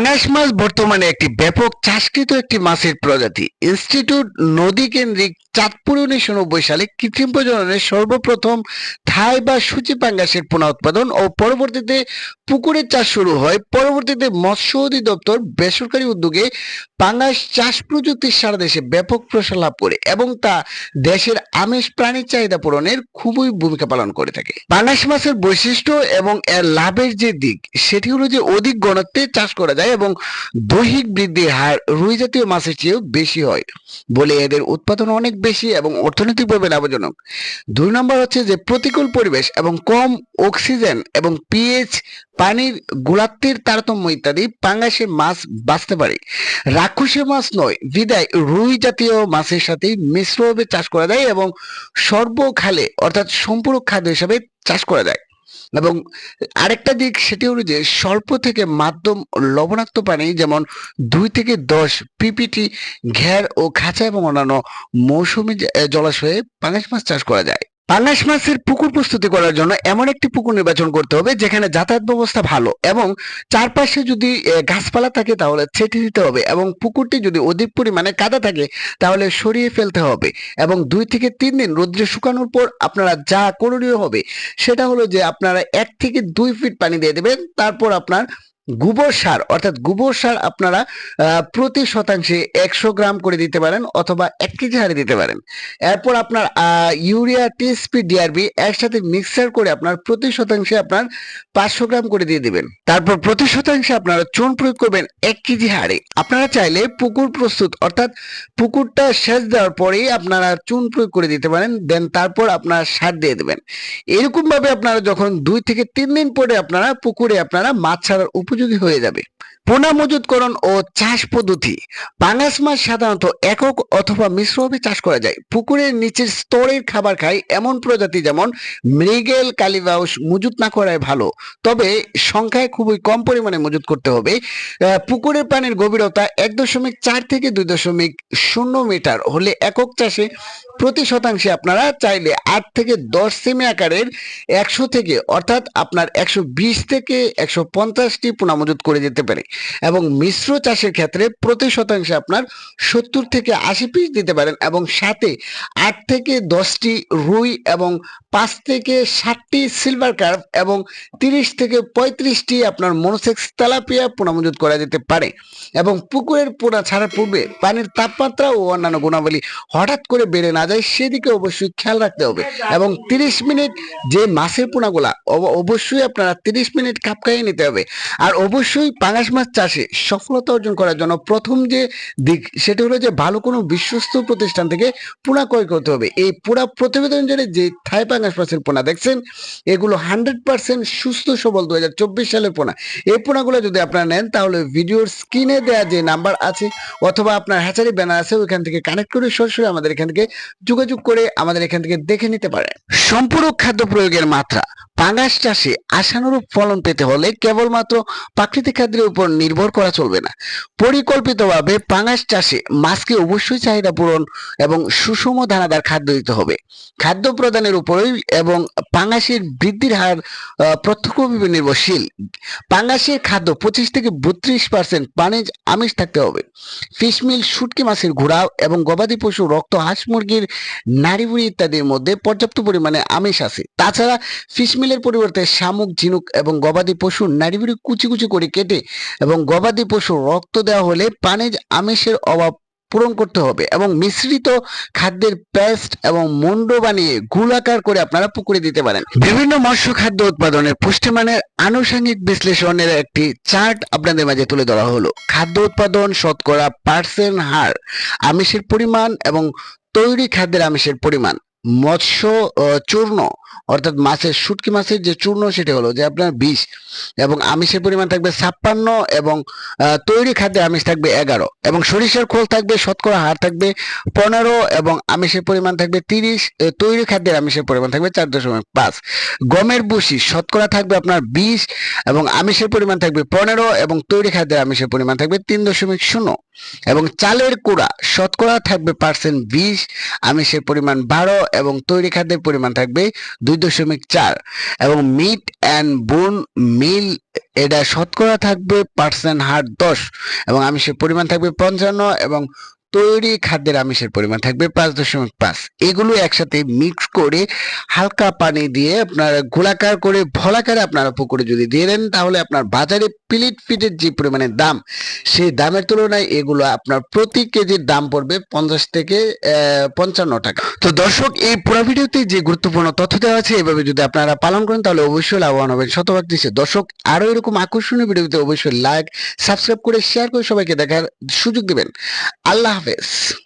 পাঙ্গাস মাছ বর্তমানে একটি ব্যাপক চাষকৃত একটি মাছের প্রজাতি। ইনস্টিটিউট নদী কেন্দ্রিক চাঁদপুর উনিশশো নব্বই সালে কৃত্রিম প্রজননে সর্বপ্রথম থাই বা সূচি পাঙ্গাসের পুনঃ উৎপাদন ও পরবর্তীতে পুকুরের চাষ শুরু হয়। পরবর্তীতে মৎস্য অধিদপ্তর বেসরকারি উদ্যোগে পাঙ্গাস চাষ প্রযুক্তি সারা দেশে ব্যাপক প্রসার লাভ করে এবং তা দেশের আমিষ প্রাণীর চাহিদা পূরণের খুবই ভূমিকা পালন করে থাকে। পাঙ্গাস মাছের বৈশিষ্ট্য এবং এর লাভের যে দিক, সেটি হলো যে অধিক ঘনত্বে চাষ করা যায় এবং দৈহিক বৃদ্ধির হার রুই জাতীয় মাছের চেয়েও বেশি হয় বলে এদের উৎপাদন অনেক বেশি এবং অর্থনৈতিকভাবে লাভজনক। দুই নম্বর হচ্ছে যে প্রতিকূল পরিবেশ এবং কম অক্সিজেন এবং পিএইচ পানির গোলাত্বের তারতম্য ইত্যাদি পাঙ্গাসে মাছ বাঁচতে পারে। রাক্ষসে মাছ নয়, বিদায় রুই জাতীয় মাছের সাথে মিশ্রভাবে চাষ করা যায় এবং সর্বখালে অর্থাৎ সম্পূরক খাদ্য হিসাবে চাষ করা যায়। এবং আরেকটা দিক সেটি হলো যে স্বল্প থেকে মাধ্যম লবণাক্ত পানি যেমন দুই থেকে দশ পিপিটি ঘের ও খাঁচা এবং অন্যান্য মৌসুমী জলাশয়ে পানিশ মাছ চাষ করা যায়। পাঙ্গাস মাছের পুকুর প্রস্তুতি করার জন্য এমন একটি পুকুর নির্বাচন করতে হবে, যেখানে যাতায়াত ব্যবস্থা ভালো এবং চারপাশে যদি গাছপালা থাকে তাহলে ছেটে দিতে হবে এবং পুকুরটি যদি অধিক পরিমাণে কাদা থাকে তাহলে সরিয়ে ফেলতে হবে এবং দুই থেকে তিন দিন রোদ্রে শুকানোর পর আপনারা যা করণীয় হবে সেটা হলো যে আপনারা এক থেকে দুই ফিট পানি দিয়ে দেবেন, তারপর আপনার গোবর সার, অর্থাৎ গোবর সার আপনারা প্রতি শতাংশে একশো গ্রাম করে দিতে পারেন অথবা এক কেজি হারে দিতে পারেন। এরপর আপনার ইউরিয়া, টিএসপি, ডিআরবি একসাথে মিক্সার করে আপনার প্রতি শতাংশে আপনার পাঁচশো গ্রাম করে দিয়ে দিবেন। তারপর প্রতি শতাংশে আপনারা চুন প্রয়োগ করবেন এক কেজি হারে। আপনারা চাইলে পুকুর প্রস্তুত, অর্থাৎ পুকুরটা সেচ দেওয়ার পরেই আপনারা চুন প্রয়োগ করে দিতে পারেন, দেন তারপর আপনারা সার দিয়ে দেবেন। এরকমভাবে আপনারা যখন দুই থেকে তিন দিন পরে আপনারা পুকুরে আপনারা মাছ ছাড়ার উপযোগী হয়ে যাবে। পোনা মজুতকরণ ও চাষ পদ্ধতি। পাঙ্গাস মাছ সাধারণত একক অথবা মিশ্রভাবে চাষ করা যায়। পুকুরের নিচের স্তরের খাবার খায় এমন প্রজাতি যেমন মৃগেল, কালিবাউস মজুত না করাই ভালো। তবে সংখ্যায় খুবই কম পরিমাণে মজুত করতে হবে। পুকুরের পানির গভীরতা এক দশমিক চার থেকে দুই দশমিক শূন্য মিটার হলে একক চাষে প্রতি শতাংশে আপনারা চাইলে আট থেকে দশ সেমি আকারের একশো থেকে, অর্থাৎ আপনার একশো বিশ থেকে একশো পঞ্চাশটি পোনা মজুত করে যেতে পারে। এবং মিশ্র চাষের ক্ষেত্রে প্রতি শতাংশে আপনার সত্তর থেকে আশি পিস দিতে পারেন এবং সাথে আট থেকে দশটি রুই এবং পাঁচ থেকে ষাটটি সিলভার কার্ভ এবং তিরিশ থেকে পঁয়ত্রিশটি আপনার মনোসেক্স তেলাপিয়া পোনা মজুত করা যেতে পারে। এবং পুকুরের পোনা ছাড়ার পূর্বে পানির তাপমাত্রা ও অন্যান্য গুণাবলী হঠাৎ করে বেড়ে না যায় সেদিকে অবশ্যই খেয়াল রাখতে হবে। এবং তিরিশ মিনিট যে মাছের পোনাগুলা, অব- অবশ্যই আপনারা তিরিশ মিনিট কাপ খাইয়ে নিতে হবে। আর অবশ্যই পাঙাশ মাছ চাষে সফলতা অর্জন করার জন্য প্রথম যে দিক, সেটা হলো যে ভালো কোনো বিশ্বস্ত প্রতিষ্ঠান থেকে পোনা ক্রয় করতে হবে। এই পুরা প্রতিবেদন জুড়ে যে থাই পাঙাশ মাছের পোনা। দেখছেন? এগুলো হান্ড্রেড পার্সেন্ট সুস্থ সবল দু হাজার চব্বিশ সালের পোনা। এই পোনাগুলো যদি আপনারা নেন, তাহলে ভিডিওর স্ক্রিনে দেওয়া যে নাম্বার আছে, অথবা আপনার হ্যাচারি ব্যানার আছে, ওইখান থেকে কানেক্ট করে সরাসরি আমাদের এখান থেকে যোগাযোগ করে আমাদের এখান থেকে দেখে নিতে পারেন। সম্পূরক খাদ্য প্রয়োগের মাত্রা। পাঙ্গাস চাষে আশানুরূপ ফলন পেতে হলে কেবলমাত্র প্রাকৃতিক খাদ্যের উপর নির্ভর করা চলবে না। পরিকল্পিতভাবে পাঙ্গাস চাষে মাছকে অবশ্যই চাহিদা পূরণ এবং সুষম দানাদার খাদ্য দিতে হবে। খাদ্য প্রদানের উপরেই এবং পাঙ্গাসের বৃদ্ধির হার প্রত্যক্ষভাবে নির্ভরশীল। পাঙ্গাসের খাদ্য পঁচিশ থেকে বত্রিশ পার্সেন্ট পানিজ আমিষ থাকতে হবে। ফিশমিল শুটকি মাছের ঘোড়া এবং গবাদি পশু, রক্ত, হাঁস, মুরগির নাড়িভুড়ি ইত্যাদির মধ্যে পর্যাপ্ত পরিমাণে আমিষ আছে। তাছাড়া ফিশমিলের পরিবর্তে শামুক, ঝিনুক এবং গবাদি পশুর নাড়িভুড়ি কুচি কুচি করে কেটে এবং গবাদি পশু রক্ত দেওয়া হলে পানিজ আমিষের অভাব পূরণ করতে হবে এবং মিশ্রিত খাদ্যের পেস্ট এবং মন্ড বানিয়ে গুলাকার করে আপনারা পুকুরে দিতে পারেন। বিভিন্ন মৎস্য খাদ্য উৎপাদনের পুষ্টিমানের আনুষঙ্গিক বিশ্লেষণের একটি চার্ট আপনাদের মাঝে তুলে ধরা হলো। খাদ্য উৎপাদন, শতকরা পার্সেন্ট হার, আমিষের পরিমাণ এবং তৈরি খাদ্যের আমিষের পরিমাণ। মৎস্য চূর্ণ, অর্থাৎ মাছের, শুটকি মাছের যে চূর্ণ সেটা হলো যে আপনার বিষ এবং আমিষের পরিমাণ থাকবে ছাপ্পান্ন এবং তৈরি খাদ্যে আমিষ থাকবে এগারো এবং সরিষার খোল থাকবে, শতকরা হার থাকবে পনেরো এবং আমিষের পরিমাণ থাকবে তিরিশ তৈরি খাদ্যের আমিষের পরিমাণ থাকবে চার দশমিক পাঁচ। গমের বুসি শতকরা থাকবে আপনার বিশ এবং আমিষের পরিমাণ থাকবে পনেরো এবং তৈরি খাদ্যের আমিষের পরিমাণ থাকবে তিন দশমিক শূন্য এবং চালের কুড়া, শতকরা থাকবে পার্সেন্ট বিশ, আমিষের পরিমাণ বারো এবং তৈরি খাদ্যের পরিমাণ থাকবে দুই দশমিক চার। এবং মিট অ্যান্ড বোন মিল এটা শতকরা থাকবে পার্সেন্ট হার দশ। এবং আমিষের পরিমাণ থাকবে পঞ্চান্ন এবং তৈরি খাদ্যের আমিষের পরিমাণ থাকবে পাঁচ দশমিক পাঁচ। এগুলো একসাথে মিক্স করে হালকা পানি দিয়ে আপনার গোলাকার করে ভলাকারে আপনারা পুকুরে যদি দিয়ে দেন, তাহলে আপনার বাজারে প্লেট ফিটের যে পরিমাণে দাম, সেই দামের তুলনায় এগুলো আপনার প্রতি কেজির দাম পড়বে পঞ্চাশ থেকে পঞ্চান্ন টাকা। তো দর্শক, এই পুরো ভিডিওতে যে গুরুত্বপূর্ণ তথ্য দেওয়া আছে, এভাবে যদি আপনারা পালন করেন, তাহলে অবশ্যই লাভবান হবেন। শতভাগ দিচ্ছে দর্শক আরও এরকম আকর্ষণীয় ভিডিওতে অবশ্যই লাইক সাবস্ক্রাইব করে শেয়ার করে সবাইকে দেখার সুযোগ দিবেন। আল্লাহ This.